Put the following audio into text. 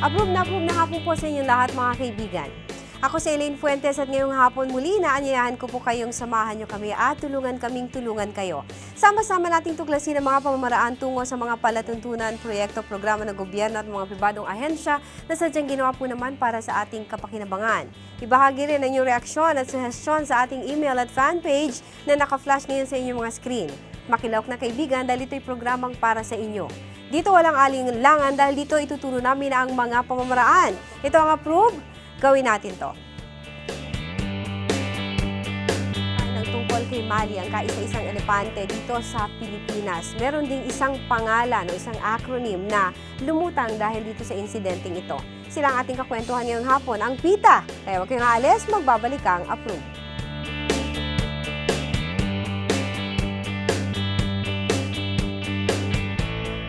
Approve na approve na hapon po sa inyong lahat mga kaibigan. Ako si Elaine Fuentes at ngayong hapon muli naanyayahan ko po kayong samahan nyo kami at tulungan kaming tulungan kayo. Sama-sama nating tuklasin ang mga pamamaraan tungo sa mga palatuntunan, proyekto, programa ng gobyerno at mga pribadong ahensya na sadyang ginawa po naman para sa ating kapakinabangan. Ibahagi rin ang inyong reaksyon at suhestyon sa ating email at fanpage na naka-flash ngayon sa inyong mga screen. Makilawak na kaibigan dahil ito'y programang para sa inyo. Dito walang alinlangan dahil dito ituturo namin ang mga pamamaraan. Ito ang approve, gawin natin to. ng tungkol kay Mali, ang kaisa-isang elepante dito sa Pilipinas. Meron ding isang pangalan o isang acronym na lumutang dahil dito sa insidenteng ito. Sila ang ating kakwentuhan ngayong hapon, ang PITA. Kaya huwag kayong aalis, magbabalik ang approve.